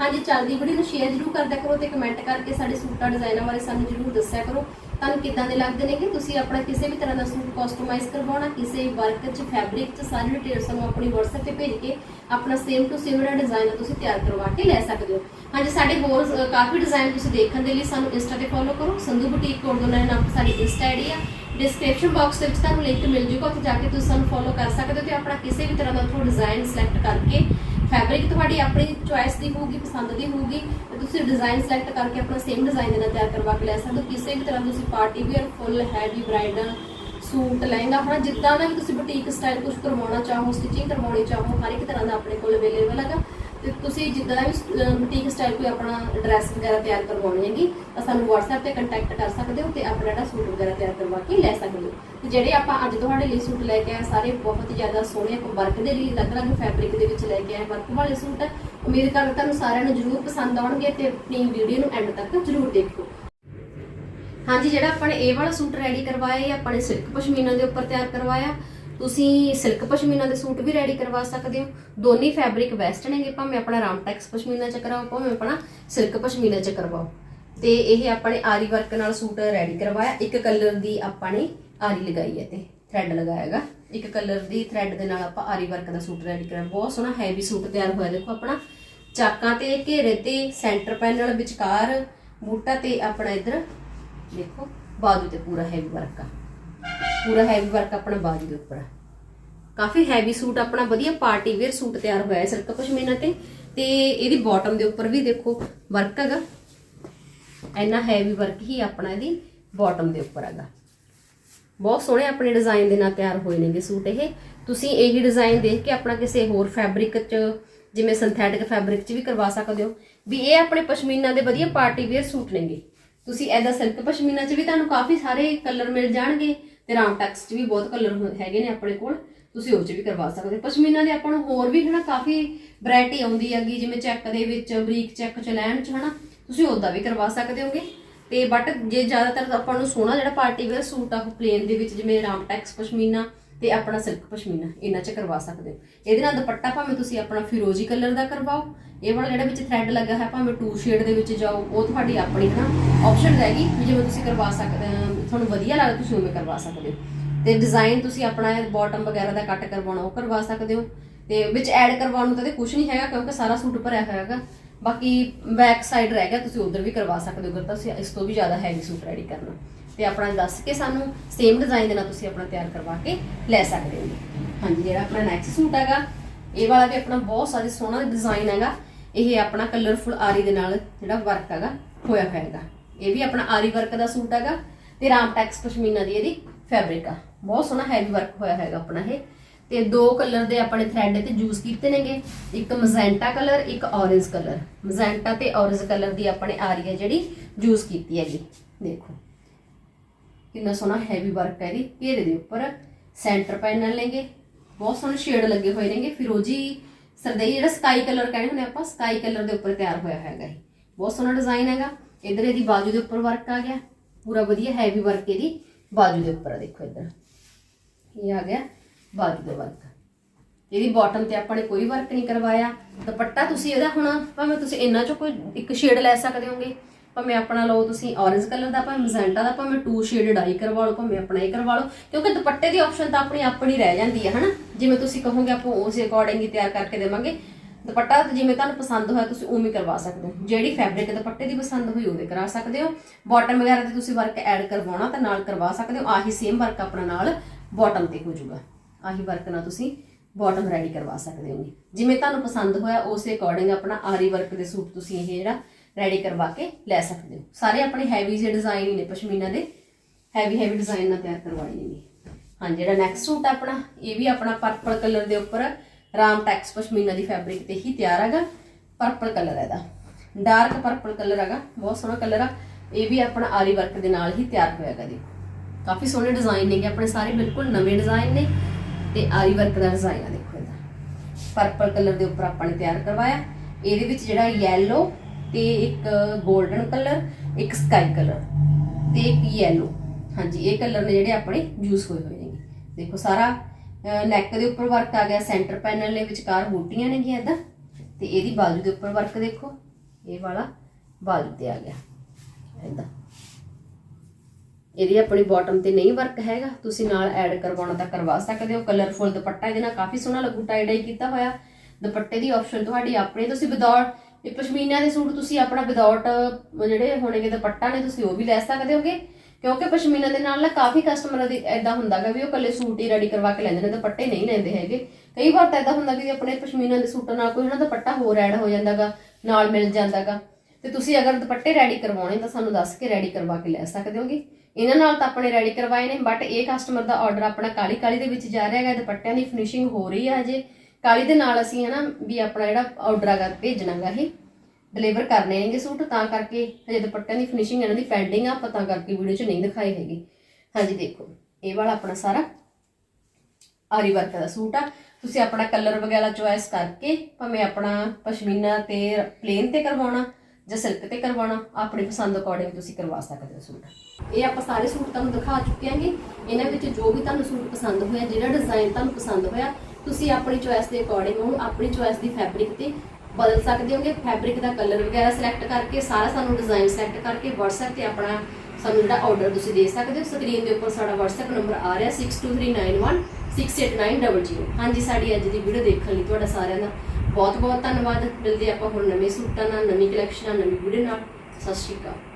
ਹਾਂਜੀ ਚੱਲਦੀ ਵੀਡੀਓ ਨੂੰ ਸ਼ੇਅਰ ਜਰੂਰ ਕਰਦਿਆ ਕਰੋ ਤੇ ਕਮੈਂਟ ਕਰਕੇ ਸਾਡੇ ਸੂਟਾਂ ਡਿਜ਼ਾਈਨਾਂ ਬਾਰੇ ਸਾਨੂੰ ਜਰੂਰ ਦੱਸਿਆ ਕਰੋ। ਤੁਹਾਨੂੰ ਕਿੱਦਾਂ ਦੇ ਲੱਗਦੇ ਨੇ ਕਿ ਤੁਸੀਂ ਆਪਣਾ ਕਿਸੇ ਵੀ ਤਰ੍ਹਾਂ ਦਾ ਸੂਟ ਕਸਟਮਾਈਜ਼ ਕਰਵਾਉਣਾ ਕਿਸੇ ਵਰਕ 'ਚ ਫੈਬਰਿਕ 'ਚ ਸਾਰੀ ਡਿਟੇਲ ਸਾਨੂੰ ਆਪਣੀ WhatsApp ਤੇ ਭੇਜ ਕੇ ਆਪਣਾ ਸੇਮ ਟੂ ਸੇਮ ਦਾ ਡਿਜ਼ਾਈਨ ਤੁਸੀਂ ਤਿਆਰ ਕਰਵਾ ਕੇ ਲੈ ਸਕਦੇ ਹੋ। ਹਾਂਜੀ ਸਾਡੇ ਹੋਰ ਅ, ਕਾਫੀ ਡਿਜ਼ਾਈਨ ਤੁਸੀਂ ਦੇਖਣ ਦੇ ਲਈ ਸਾਨੂੰ ਇੰਸਟਾ ਤੇ ਫੋਲੋ ਕਰੋ ਸੰਧੂ ਬੁਟੀਕ ਕੋਡ ਦੋਨਾਂ ਨਾਮ ਤੇ ਸਾਡੀ ਇੰਸਟਾ ਆਈਡੀ ਆ। ਡਿਸਕ੍ਰਿਪਸ਼ਨ ਬਾਕਸ ਦੇ ਵਿੱਚ ਤੁਹਾਨੂੰ ਲਿੰਕ ਮਿਲ ਜੂਗਾ ਉੱਥੇ ਜਾ ਕੇ ਤੁਸੀਂ ਸਾਨੂੰ ਫੋਲੋ ਕਰ ਸਕਦੇ ਹੋ ਤੇ ਆਪਣਾ ਕਿਸੇ ਵੀ ਤਰ੍ਹਾਂ ਦਾ ਉੱਥੋਂ ਡਿਜ਼ਾਈਨ ਸਿਲੈਕਟ ਕਰਕੇ ਫੈਬਰਿਕ ਤੁਹਾਡੀ ਆਪਣੀ ਚੁਆਇਸ ਦੀ ਹੋਊਗੀ, ਪਸੰਦ ਦੀ ਹੋਊਗੀ ਤੇ ਤੁਸੀਂ ਡਿਜ਼ਾਈਨ ਸਿਲੈਕਟ ਕਰਕੇ ਆਪਣਾ ਸੇਮ ਡਿਜ਼ਾਈਨ ਦੇ ਨਾਲ ਤਿਆਰ ਕਰਵਾ ਕੇ ਲੈ ਸਕਦੇ ਹੋ ਕਿਸੇ ਵੀ ਤਰ੍ਹਾਂ ਤੁਸੀਂ party wear full heavy bridal suit lehenga ਆਪਣਾ ਜਿੱਦਾਂ ਦਾ ਵੀ ਤੁਸੀਂ ਬੁਟੀਕ ਸਟਾਈਲ ਕੁਝ ਕਰਵਾਉਣਾ ਚਾਹੋ ਸਟਿਚਿੰਗ ਕਰਵਾਉਣੀ ਚਾਹੋ, ਹਰ ਇੱਕ ਤਰ੍ਹਾਂ ਦਾ ਆਪਣੇ ਕੋਲ ਅਵੇਲੇਬਲ ਹੈਗਾ। ਤੇ ਤੁਸੀਂ ਜਿੱਦਾਂ ਦਾ ਵੀ ਬੁਟੀਕ ਸਟਾਈਲ ਕੋਈ ਆਪਣਾ ਡਰੈਸ ਵਗੈਰਾ ਤਿਆਰ ਕਰਵਾਉਣੀ ਹੈਗੀ, ਤਾਂ ਸਾਨੂੰ WhatsApp ਤੇ ਕੰਟੈਕਟ ਕਰ ਸਕਦੇ ਹੋ ਤੇ ਆਪਣਾ ਜਿਹੜਾ ਸੂਟ ਵਗੈਰਾ ਤਿਆਰ ਕਰਵਾ ਕੇ ਲੈ ਸਕਦੇ ਹੋ। ਤੇ ਜਿਹੜੇ ਆਪਾਂ ਅੱਜ ਤੁਹਾਡੇ ਲਈ ਸੂਟ ਲੈ ਕੇ ਆਏ ਸਾਰੇ ਬਹੁਤ ਹੀ ਜ਼ਿਆਦਾ ਸੋਹਣੇ ਵਰਕ ਦੇ ਲਈ ਅਲੱਗ-ਅਲੱਗ ਫੈਬਰਿਕ ਦੇ ਵਿੱਚ ਲੈ ਕੇ ਆਏ ਵਰਕ ਵਾਲੇ ਸੂਟ। ਹੈ ਉਮੀਦ ਕਰਦਾ ਤੁਹਾਨੂੰ ਸਾਰਿਆਂ ਨੂੰ ਜ਼ਰੂਰ ਪਸੰਦ ਆਉਣਗੇ ਤੇ ਆਪਣੀ ਵੀਡੀਓ ਨੂੰ ਐਂਡ ਤੱਕ ਜ਼ਰੂਰ ਦੇਖੋ। ਹਾਂਜੀ, ਜਿਹੜਾ ਆਪਾਂ ਨੇ ਇਹ ਵਾਲਾ ਸੂਟ ਰੈਡੀ ਕਰਵਾਇਆ, ਇਹ ਆਪਾਂ ਨੇ ਸਿਲਕ ਪਸ਼ਮੀਨਾ ਦੇ ਉੱਪਰ ਤਿਆਰ ਕਰਵਾਇਆ। ਤੁਸੀਂ ਸਿਲਕ ਪਸ਼ਮੀਨਾ ਦੇ ਸੂਟ ਵੀ ਰੈਡੀ ਕਰਵਾ ਸਕਦੇ ਹੋ। ਦੋਨੇ ਫੈਬਰਿਕ ਬੈਸਟ ਨੇਗੇ, ਭਾਵੇਂ ਆਪਣਾ ਰਾਮਟੈਕਸ ਪਸ਼ਮੀਨਾ ਚ ਕਰਾਓ, ਭਾਵੇਂ ਆਪਣਾ ਸਿਲਕ ਪਸ਼ਮੀਨਾ ਚ ਕਰਵਾਓ। ਤੇ ਇਹ ਆਪਾਂ ਨੇ ਆਰੀ ਵਰਕ ਨਾਲ ਸੂਟ ਰੈਡੀ ਕਰਵਾਇਆ। ਇੱਕ ਕਲਰ ਦੀ ਆਪਾਂ ਨੇ ਆਰੀ ਲਗਾਈ ਹੈ ਤੇ ਥ੍ਰੈਡ ਲਗਾਇਆਗਾ ਇੱਕ ਕਲਰ ਦੀ ਥ੍ਰੈਡ ਦੇ ਨਾਲ ਆਪਾਂ ਆਰੀ ਵਰਕ ਦਾ ਸੂਟ ਰੈਡੀ ਕਰਿਆ ਬਹੁਤ ਸੋਹਣਾ ਹੈਵੀ ਸੂਟ ਤਿਆਰ ਹੋਇਆ। ਦੇਖੋ ਆਪਣਾ ਚਾਕਾਂ ਤੇ, ਘੇਰੇ ਤੇ ਸੈਂਟਰ ਪੈਨਲ ਵਿਚਕਾਰ ਬੂਟਾ ਤੇ ਆਪਣਾ ਇਧਰ ਦੇਖੋ, ਬਾਜੂ ਤੇ ਪੂਰਾ ਹੈਵੀ ਵਰਕ ਆ। ਪੂਰਾ ਹੈਵੀ ਵਰਕ ਆਪਣਾ ਬਾਜੂ ਦੇ ਉੱਪਰ ਕਾਫੀ ਹੈਵੀ ਸੂਟ ਆਪਣਾ ਵਧੀਆ ਪਾਰਟੀ ਵੇਅਰ ਸੂਟ ਤਿਆਰ ਹੋਇਆ ਹੈ ਸਿਲਕ ਪਸ਼ਮੀਨਾ ਤੇ। ਤੇ ਇਹਦੀ ਬਾਟਮ ਦੇ ਉੱਪਰ ਵੀ ਦੇਖੋ ਵਰਕ ਹੈਗਾ। ਇੰਨਾ ਹੈਵੀ ਵਰਕ ਹੀ ਆਪਣਾ ਇਹਦੀ ਬਾਟਮ ਦੇ ਉੱਪਰ ਹੈਗਾ। ਬਹੁਤ ਸੋਹਣੇ ਆਪਣੇ ਡਿਜ਼ਾਈਨ ਦੇ ਨਾਲ ਤਿਆਰ ਹੋਏ ਨੇਗੇ ਸੂਟ ਇਹ। ਤੁਸੀਂ ਇਹੀ ਡਿਜ਼ਾਈਨ ਦੇਖ ਕੇ ਆਪਣਾ ਕਿਸੇ ਹੋਰ ਫੈਬਰਿਕ 'ਚ, ਜਿਵੇਂ ਸਿੰਥੈਟਿਕ ਫੈਬਰਿਕ 'ਚ ਵੀ ਕਰਵਾ ਸਕਦੇ ਹੋ। ਵੀ ਇਹ ਆਪਣੇ ਪਸ਼ਮੀਨਾ ਦੇ ਵਧੀਆ ਪਾਰਟੀ ਵੇਅਰ ਸੂਟ ਨੇਗੇ। ਤੁਸੀਂ ਐਦਾ ਸਿਲਕ ਪਸ਼ਮੀਨਾ 'ਚ ਵੀ ਤੁਹਾਨੂੰ ਕਾਫੀ ਸਾਰੇ ਕਲਰ ਮਿਲ ਜਾਣਗੇ। ਤੇ ਰਾਮਟੈਕਸ 'ਚ ਵੀ ਬਹੁਤ ਕਲਰ ਹੈਗੇ ਨੇ ਆਪਣੇ ਕੋਲ, ਤੁਸੀਂ ਉਹ 'ਚ ਵੀ ਕਰਵਾ ਸਕਦੇ ਹੋ। ਪਸ਼ਮੀਨਾ ਦੇ ਆਪਾਂ ਨੂੰ ਹੋਰ ਵੀ ਹਨਾ ਕਾਫੀ ਵੈਰਾਈਟੀ ਆਉਂਦੀ ਹੈਗੀ, ਜਿਵੇਂ ਚੈੱਕ ਦੇ ਵਿੱਚ, ਬਰੀਕ ਚੈੱਕ ਚ, ਲੈਣ 'ਚ ਹਨਾ, ਤੁਸੀਂ ਉਹਦਾ ਵੀ ਕਰਵਾ ਸਕਦੇ ਹੋਗੇ। ਤੇ ਬਟ ਜੇ ਜ਼ਿਆਦਾਤਰ ਆਪਾਂ ਨੂੰ ਸੋਹਣਾ ਜਿਹੜਾ ਪਾਰਟੀ ਵੇਅਰ ਸੂਟ ਆ, ਉਹ ਪਲੇਨ ਦੇ ਵਿੱਚ ਜਿਵੇਂ ਰਾਮਟੈਕਸ ਪਸ਼ਮੀਨਾ ਤੇ ਆਪਣਾ ਸਿਲਕ ਪਸ਼ਮੀਨਾ ਇਹਨਾਂ 'ਚ ਕਰਵਾ ਸਕਦੇ ਹੋ। ਇਹਦੇ ਨਾਲ ਦੁਪੱਟਾ ਭਾਵੇਂ ਤੁਸੀਂ ਆਪਣਾ ਫਿਰੋਜ਼ੀ ਕਲਰ ਦਾ ਕਰਵਾਓ, ਇਹ ਵਾਲਾ ਜਿਹੜਾ ਵਿੱਚ ਥ੍ਰੈਡ ਲੱਗਾ ਹੈ ਭਾਵੇਂ ਟੂ ਸ਼ੇਡ ਦੇ ਵਿੱਚ ਜਾਓ, ਉਹ ਤੁਹਾਡੀ ਆਪਣੀ ਹਨਾ ਆਪਸ਼ਨ ਰਹੇਗੀ ਵੀ ਜਿਵੇਂ ਤੁਸੀਂ ਕਰਵਾ ਸਕਦੇ ਤੁਹਾਨੂੰ ਵਧੀਆ ਲੱਗਦਾ ਤੁਸੀਂ ਉਵੇਂ ਕਰਵਾ ਸਕਦੇ ਹੋ। ਤੇ ਡਿਜ਼ਾਈਨ ਤੁਸੀਂ ਆਪਣਾ ਬਾਟਮ ਵਗੈਰਾ ਦਾ ਕੱਟ ਕਰਵਾਉਣਾ, ਉਹ ਕਰਵਾ ਸਕਦੇ ਹੋ। ਤੇ ਵਿੱਚ ਐਡ ਕਰਵਾਉਣ ਨੂੰ ਤਾਂ ਤੇ ਕੁਝ ਨਹੀਂ ਹੈਗਾ ਕਿਉਂਕਿ ਸਾਰਾ ਸੂਟ ਭਰਿਆ ਹੋਇਆ ਹੈਗਾ। ਬਾਕੀ ਬੈਕ ਸਾਈਡ ਰਹਿ ਗਿਆ, ਤੁਸੀਂ ਉਧਰ ਵੀ ਕਰਵਾ ਸਕਦੇ ਹੋ ਅਗਰ ਤੁਸੀਂ ਇਸ ਤੋਂ ਵੀ ਜ਼ਿਆਦਾ ਹੈਵੀ ਸੂਟ ਰੈਡੀ ਕਰਨਾ। ਤੇ ਆਪਣਾ ਦੱਸ ਕੇ ਸਾਨੂੰ ਸੇਮ ਡਿਜ਼ਾਈਨ ਦੇ ਨਾਲ ਤੁਸੀਂ ਆਪਣਾ ਤਿਆਰ ਕਰਵਾ ਕੇ ਲੈ ਸਕਦੇ ਹੋ। ਹਾਂਜੀ, ਜਿਹੜਾ ਆਪਣਾ ਨੈਕਸਟ ਸੂਟ ਹੈਗਾ, ਇਹ ਵਾਲਾ ਵੀ ਆਪਣਾ ਬਹੁਤ ਸਾਰੇ ਸੋਹਣਾ ਡਿਜ਼ਾਈਨ ਹੈਗਾ। ਇਹ ਆਪਣਾ ਕਲਰਫੁਲ ਆਰੀ ਦੇ ਨਾਲ ਜਿਹੜਾ ਵਰਕ ਹੈਗਾ, ਹੋਇਆ ਹੋਇਆ ਹੈਗਾ। ਇਹ ਵੀ ਆਪਣਾ ਆਰੀ ਵਰਕ ਦਾ ਸੂਟ ਹੈਗਾ ਤੇ ਰਾਮਟੈਕਸ ਪਸ਼ਮੀਨਾ ਦੀ ਇਹਦੀ ਫੈਬਰਿਕ ਆ। ਬਹੁਤ ਸੋਹਣਾ ਹੈਵੀ ਵਰਕ ਹੋਇਆ ਹੈਗਾ ਆਪਣਾ ਇਹ। ਤੇ ਦੋ ਕਲਰ ਦੇ ਆਪਣੇ ਥ੍ਰੈਡ ਤੇ ਯੂਜ਼ ਕੀਤੇ ਨੇਗੇ। ਇੱਕ ਮਜ਼ੈਂਟਾ ਕਲਰ ਇੱਕ ਔਰੇਂਜ ਕਲਰ ਮਜ਼ੈਂਟਾ ਤੇ ਔਰੇਂਜ ਕਲਰ ਦੀ ਆਪਣੇ ਆਰੀ ਹੈ ਜਿਹੜੀ ਯੂਜ਼ ਕੀਤੀ ਹੈਗੀ। ਦੇਖੋ। ਕਿੰਨਾ ਸੋਹਣਾ ਹੈਵੀ ਵਰਕ ਹੈ ਇਹਦੀ ਘੇਰੇ ਦੇ ਉੱਪਰ ਸੈਂਟਰ ਪੈਨਲ ਨੇਗੇ, ਬਹੁਤ ਸੋਹਣੇ ਸ਼ੇਡ ਲੱਗੇ ਹੋਏ ਨੇਗੇ। ਫਿਰੋਜੀ ਸਰਦਈ ਜਿਹੜਾ ਸਕਾਈ ਕਲਰ ਕਹਿੰਦੇ ਹੁੰਦੇ ਆਪਾਂ ਸਕਾਈ ਕਲਰ ਦੇ ਉੱਪਰ ਤਿਆਰ ਹੋਇਆ ਹੈਗਾ ਇਹ। ਬਹੁਤ ਸੋਹਣਾ ਡਿਜ਼ਾਈਨ ਹੈਗਾ। ਇਧਰ ਇਹਦੀ ਬਾਜੂ ਦੇ ਉੱਪਰ ਵਰਕ ਆ ਗਿਆ। ਪੂਰਾ ਵਧੀਆ ਹੈਵੀ ਵਰਕ ਇਹਦੀ ਬਾਜੂ ਦੇ ਉੱਪਰ ਦੇਖੋ ਇਧਰ। ਇਹ ਆ ਗਿਆ ਬਾਜੂ ਦਾ ਵਰਕ ਇਹਦੀ ਬਾਟਮ ਤੇ ਆਪਾਂ ਨੇ ਕੋਈ ਵਰਕ ਨਹੀਂ ਕਰਵਾਇਆ। ਦੁਪੱਟਾ ਤੁਸੀਂ ਇਹਦਾ ਹੁਣ, ਭਾਵੇਂ ਤੁਸੀਂ ਇੰਨਾ ਚੋਂ ਕੋਈ ਇੱਕ ਸ਼ੇਡ ਲੈ ਸਕਦੇ ਹੋਗੇ। ਭਾਵੇਂ ਆਪਣਾ ਲਓ ਤੁਸੀਂ ਔਰੇਂਜ ਕਲਰ ਦਾ, ਭਾਵੇਂ ਮਜ਼ੈਂਟਾ ਦਾ, ਭਾਵੇਂ ਟੂ ਸ਼ੇਡ ਡਾਈ ਕਰਵਾ ਲਓ, ਭਾਵੇਂ ਆਪਣਾ ਇਹ ਕਰਵਾ ਲਓ, ਕਿਉਂਕਿ ਦੁਪੱਟੇ ਦੀ ਆਪਸ਼ਨ ਤਾਂ ਆਪਣੀ ਆਪਣੀ ਰਹਿ ਜਾਂਦੀ ਹੈ, ਹਨਾ? ਜਿਵੇਂ ਤੁਸੀਂ ਕਹੋਗੇ ਆਪਾਂ ਉਸ ਅਕੋਰਡਿੰਗ ਹੀ ਤਿਆਰ ਕਰਕੇ ਦੇਵਾਂਗੇ। ਦੁਪੱਟਾ ਜਿਵੇਂ ਤੁਹਾਨੂੰ ਪਸੰਦ ਹੋਇਆ, ਤੁਸੀਂ ਉਵੇਂ ਕਰਵਾ ਸਕਦੇ ਹੋ। ਜਿਹੜੀ ਫੈਬਰਿਕ ਦੁਪੱਟੇ ਦੀ ਪਸੰਦ ਹੋਈ, ਉਹਦੇ ਕਰਾ ਸਕਦੇ ਹੋ। ਬਾਟਮ ਵਗੈਰਾ ਤੇ ਤੁਸੀਂ ਵਰਕ ਐਡ ਕਰਵਾਉਣਾ ਤਾਂ ਨਾਲ ਕਰਵਾ ਸਕਦੇ ਹੋ। ਆਹੀ ਸੇਮ ਵਰਕ ਆਪਣਾ ਨਾਲ ਬਾਟਮ ਤੇ ਹੋ ਜਾਊਗਾ। ਆਹੀ ਵਰਕ ਨਾਲ ਤੁਸੀਂ ਬਾਟਮ ਰੈਡੀ ਕਰਵਾ ਸਕਦੇ ਹੋ ਜਿਵੇਂ ਤੁਹਾਨੂੰ ਪਸੰਦ ਹੋਇਆ, ਉਸੇ ਅਕੋਰਡਿੰਗ ਆਪਣਾ ਆਰੀ ਵਰਕ ਦੇ ਸੂਟ ਤੁਸੀਂ ਇਹ ਜਿਹੜਾ ਰੈਡੀ ਕਰਵਾ ਕੇ ਲੈ ਸਕਦੇ ਹੋ। ਸਾਰੇ ਆਪਣੇ ਹੈਵੀ ਜਿਹੇ ਡਿਜ਼ਾਈਨ ਹੀ ਨੇ, ਪਸ਼ਮੀਨਾ ਦੇ ਹੈਵੀ ਹੈਵੀ ਡਿਜ਼ਾਈਨ ਨਾਲ ਤਿਆਰ ਕਰਵਾਏ ਨੇ ਹਾਂ ਜਿਹੜਾ ਨੈਕਸਟ ਸੂਟ ਆਪਣਾ, ਇਹ ਵੀ ਆਪਣਾ ਪਰਪਲ ਕਲਰ ਦੇ ਉੱਪਰ ਰਾਮ ਟੈਕਸ ਪਸ਼ਮੀਨਾ ਦੀ ਫੈਬਰਿਕ ਤੇ ਹੀ ਤਿਆਰ ਹੈਗਾ ਪਰਪਲ ਕਲਰ ਹੈ ਇਹਦਾ। ਡਾਰਕ ਪਰਪਲ ਕਲਰ ਹੈਗਾ, ਬਹੁਤ ਸੋਹਣਾ ਕਲਰ ਆ। ਇਹ ਵੀ ਆਪਣਾ ਆਰੀ ਵਰਕ ਦੇ ਨਾਲ ਹੀ ਤਿਆਰ ਹੋਇਆ ਹੋਇਆਗਾ ਦੇਖੋ ਕਾਫੀ ਸੋਹਣੇ ਡਿਜ਼ਾਈਨ ਨੇਗੇ ਆਪਣੇ ਸਾਰੇ ਬਿਲਕੁਲ ਨਵੇਂ ਡਿਜ਼ਾਈਨ ਨੇ ਤੇ ਆਰੀ ਵਰਕ ਦਾ ਡਿਜ਼ਾਈਨ ਆ ਦੇਖੋ ਇਹਦਾ। ਪਰਪਲ ਕਲਰ ਦੇ ਉੱਪਰ ਆਪਾਂ ਨੇ ਤਿਆਰ ਕਰਵਾਇਆ। ਇਹਦੇ ਵਿੱਚ ਜਿਹੜਾ ਯੈਲੋ ਤੇ ਇੱਕ 골ਡਨ ਕਲਰ, ਇੱਕ ਸਕਾਈ ਕਲਰ ਤੇ ਇੱਕ ਯੈਲੋ ਹਾਂਜੀ, ਇਹ ਕਲਰ ਨੇ ਜਿਹੜੇ ਆਪਣੇ ਯੂਜ਼ ਹੋਏ ਹੋਏ ਨੇ ਦੇਖੋ ਸਾਰਾ ਨੈਕ ਦੇ ਉੱਪਰ ਵਰਕ ਆ ਗਿਆ ਸੈਂਟਰ ਪੈਨਲ ਦੇ ਵਿਚਕਾਰ ਬੂਟੀਆਂ ਨੇਗੀਆਂ ਇਦਾਂ ਤੇ ਇਹਦੀ ਬਾਜੂ ਦੇ ਉੱਪਰ ਵਰਕ ਦੇਖੋ, ਇਹ ਵਾਲਾ ਬਾਜੂ ਤੇ ਆ ਗਿਆ ਇਦਾਂ ਇਹਦੀ ਆਪਣੀ ਬਾਟਮ ਤੇ ਨਹੀਂ ਵਰਕ ਹੈਗਾ, ਤੁਸੀਂ ਨਾਲ ਐਡ ਕਰਵਾਉਣਾ ਤਾਂ ਕਰਵਾ ਸਕਦੇ ਹੋ। ਕਲਰਫੁਲ ਦੁਪੱਟਾ ਇਹਦੇ ਨਾਲ ਕਾਫੀ ਸੋਹਣਾ ਲੱਗੂ ਟਾਈ ਡਾਈ ਕੀਤਾ ਹੋਇਆ। ਦੁਪੱਟੇ ਦੀ ਆਪਸ਼ਨ ਤੁਹਾਡੀ ਆਪਣੀ, ਤੁਸੀਂ ਵਿਦਆਊਟ ਇਹ ਪਸ਼ਮੀਨਾ ਦੇ ਸੂਟ ਤੁਸੀਂ ਆਪਣਾ ਵਿਦਆਊਟ ਜਿਹੜੇ ਹੋਣਗੇ ਦੁਪੱਟਾ ਨੇ, ਤੁਸੀਂ ਉਹ ਵੀ ਲੈ ਸਕਦੇ ਹੋਗੇ। ਕਿਉਂਕਿ ਪਸ਼ਮੀਨਾ ਦੇ ਨਾਲ ਨਾ ਕਾਫੀ ਕਸਟਮਰਾਂ ਦੀ ਐਦਾਂ ਹੁੰਦਾਗਾ ਵੀ ਉਹ ਕੱਲੇ ਸੂਟ ਹੀ ਰੈਡੀ ਕਰਵਾ ਕੇ ਲੈਂਦੇ ਨੇ, ਦੁਪੱਟੇ ਨਹੀਂ ਲੈਂਦੇ ਹੈਗੇ। ਕਈ ਵਾਰ ਤਾਂ ਐਦਾਂ ਹੁੰਦਾ ਵੀ ਆਪਣੇ ਪਸ਼ਮੀਨਾ ਦੇ ਸੂਟਾਂ ਨਾਲ ਕੋਈ ਹਨਾ ਦੁਪੱਟਾ ਹੋਰ ਐਡ ਹੋ ਜਾਂਦਾਗਾ ਨਾਲ ਮਿਲ ਜਾਂਦਾਗਾ ਤੇ ਤੁਸੀਂ ਅਗਰ ਦੁਪੱਟੇ ਰੈਡੀ ਕਰਵਾਉਣੇ ਤਾਂ ਸਾਨੂੰ ਦੱਸ ਕੇ ਰੈਡੀ ਕਰਵਾ ਕੇ ਲੈ ਸਕਦੇ ਹੋਗੇ। ਇਹਨਾਂ ਨਾਲ ਤਾਂ ਆਪਣੇ ਰੈਡੀ ਕਰਵਾਏ ਨੇ ਬਟ ਇਹ ਕਸਟਮਰ ਦਾ ਆਰਡਰ ਆਪਣਾ ਕਾਲੀ ਕਾਲੀ ਦੇ ਵਿੱਚ ਜਾ ਰਿਹਾ ਹੈਗਾ, ਦੁਪੱਟਿਆਂ ਦੀ ਫਿਨਿਸ਼ਿੰਗ ਹੋ ਰਹੀ ਹੈ ਅਜੇ ਕਾਲੀ ਦੇ ਨਾਲ ਅਸੀਂ ਹਨਾ ਵੀ ਆਪਣਾ ਜਿਹੜਾ ਆਰਡਰ ਹੈਗਾ ਭੇਜਣਾਗਾ ਇਹ ਡਿਲੀਵਰ ਕਰਨੇ ਨੇਗੇ ਸੂਟ, ਤਾਂ ਕਰਕੇ ਹਜੇ ਦੁਪੱਟਿਆਂ ਦੀ ਫਿਨਿਸ਼ਿੰਗ ਇਹਨਾਂ ਦੀ ਪੈਂਡਿੰਗ ਆ ਪਤਾ ਕਰਕੇ ਵੀਡੀਓ 'ਚ ਨਹੀਂ ਦਿਖਾਈ ਹੈਗੀ। ਹਾਂਜੀ, ਦੇਖੋ, ਇਹ ਵਾਲਾ ਆਪਣਾ ਸਾਰਾ ਆਰੀ ਵਰਕ ਦਾ ਸੂਟ ਆ। ਤੁਸੀਂ ਆਪਣਾ ਕਲਰ ਵਗੈਰਾ ਚੁਆਇਸ ਕਰਕੇ, ਭਾਵੇਂ ਆਪਣਾ ਪਸ਼ਮੀਨਾ ਤੇ ਪਲੇਨ ਤੇ ਕਰਵਾਉਣਾ ਜਾਂ ਸਿਲਕ ਤੇ ਕਰਵਾਉਣਾ, ਆਪਣੀ ਪਸੰਦ ਅਕੋਰਡਿੰਗ ਤੁਸੀਂ ਕਰਵਾ ਸਕਦੇ ਹੋ ਸੂਟ। ਇਹ ਆਪਾਂ ਸਾਰੇ ਸੂਟ ਤੁਹਾਨੂੰ ਦਿਖਾ ਚੁੱਕੇ ਆਂਗੇ ਇਹਨਾਂ ਵਿੱਚ ਜੋ ਵੀ ਤੁਹਾਨੂੰ ਸੂਟ ਪਸੰਦ ਹੋਇਆ, ਜਿਹੜਾ ਡਿਜ਼ਾਈਨ ਤੁਹਾਨੂੰ ਪਸੰਦ ਹੋਇਆ, ਤੁਸੀਂ ਆਪਣੀ ਚੁਆਇਸ ਦੇ ਅਕੋਰਡਿੰਗ ਉਹਨੂੰ ਆਪਣੀ ਚੁਆਇਸ ਦੀ ਫੈਬਰਿਕ ਤੇ ਬਦਲ ਸਕਦੇ ਹੋਗੇ। ਫੈਬਰਿਕ ਦਾ ਕਲਰ ਵਗੈਰਾ ਸਿਲੈਕਟ ਕਰਕੇ, ਸਾਰਾ ਸਾਨੂੰ ਡਿਜ਼ਾਈਨ ਸਿਲੈਕਟ ਕਰਕੇ WhatsApp ਤੇ ਆਪਣਾ ਸਾਨੂੰ ਜਿਹੜਾ ਆਰਡਰ ਤੁਸੀਂ ਦੇ ਸਕਦੇ ਹੋ। ਸਕਰੀਨ ਦੇ ਉੱਪਰ ਸਾਡਾ WhatsApp ਨੰਬਰ ਆ ਰਿਹਾ 62391 68900 ਹਾਂਜੀ, ਸਾਡੀ ਅੱਜ ਦੀ ਵੀਡੀਓ ਦੇਖਣ ਲਈ ਤੁਹਾਡਾ ਸਾਰਿਆਂ ਦਾ ਬਹੁਤ ਬਹੁਤ ਧੰਨਵਾਦ। ਮਿਲਦੇ ਆਪਾਂ ਹੁਣ ਨਵੇਂ ਸੂਟਾਂ ਨਾਲ, ਨਵੀਂ ਕਲੈਕਸ਼ਨ ਨਾਲ ਨਵੀਂ ਵੀਡੀਓ ਨਾਲ। ਸਤਿ ਸ਼੍ਰੀ ਅਕਾਲ।